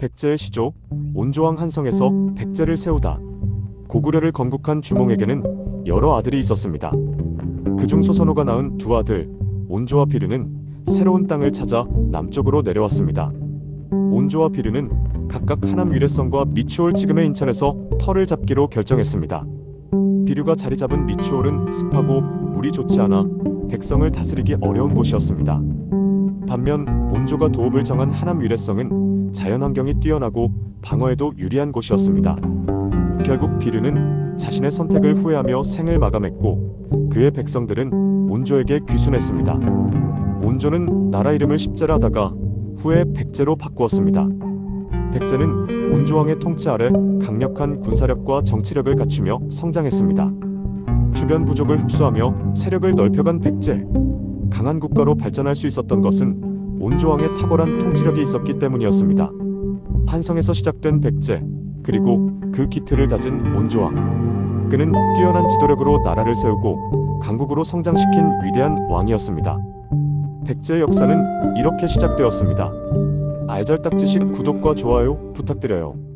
백제의 시조 온조왕 한성에서 백제를 세우다. 고구려를 건국한 주몽에게는 여러 아들이 있었습니다. 그중 소선호가 낳은 두 아들 온조와 비류는 새로운 땅을 찾아 남쪽으로 내려왔습니다. 온조와 비류는 각각 하남 위례성과 미추홀 지금의 인천에서 터를 잡기로 결정했습니다. 비류가 자리 잡은 미추홀은 습하고 물이 좋지 않아 백성을 다스리기 어려운 곳이었습니다. 반면 온조가 도읍을 정한 하남 위례성은 자연환경이 뛰어나고 방어에도 유리한 곳이었습니다. 결국 비류는 자신의 선택을 후회하며 생을 마감했고 그의 백성들은 온조에게 귀순했습니다. 온조는 나라 이름을 십제라 하다가 후에 백제로 바꾸었습니다. 백제는 온조왕의 통치 아래 강력한 군사력과 정치력을 갖추며 성장했습니다. 주변 부족을 흡수하며 세력을 넓혀간 백제. 강한 국가로 발전할 수 있었던 것은 온조왕의 탁월한 통치력이 있었기 때문이었습니다. 한성에서 시작된 백제, 그리고 그 기틀을 다진 온조왕. 그는 뛰어난 지도력으로 나라를 세우고 강국으로 성장시킨 위대한 왕이었습니다. 백제의 역사는 이렇게 시작되었습니다. 알잘딱지식 구독과 좋아요 부탁드려요.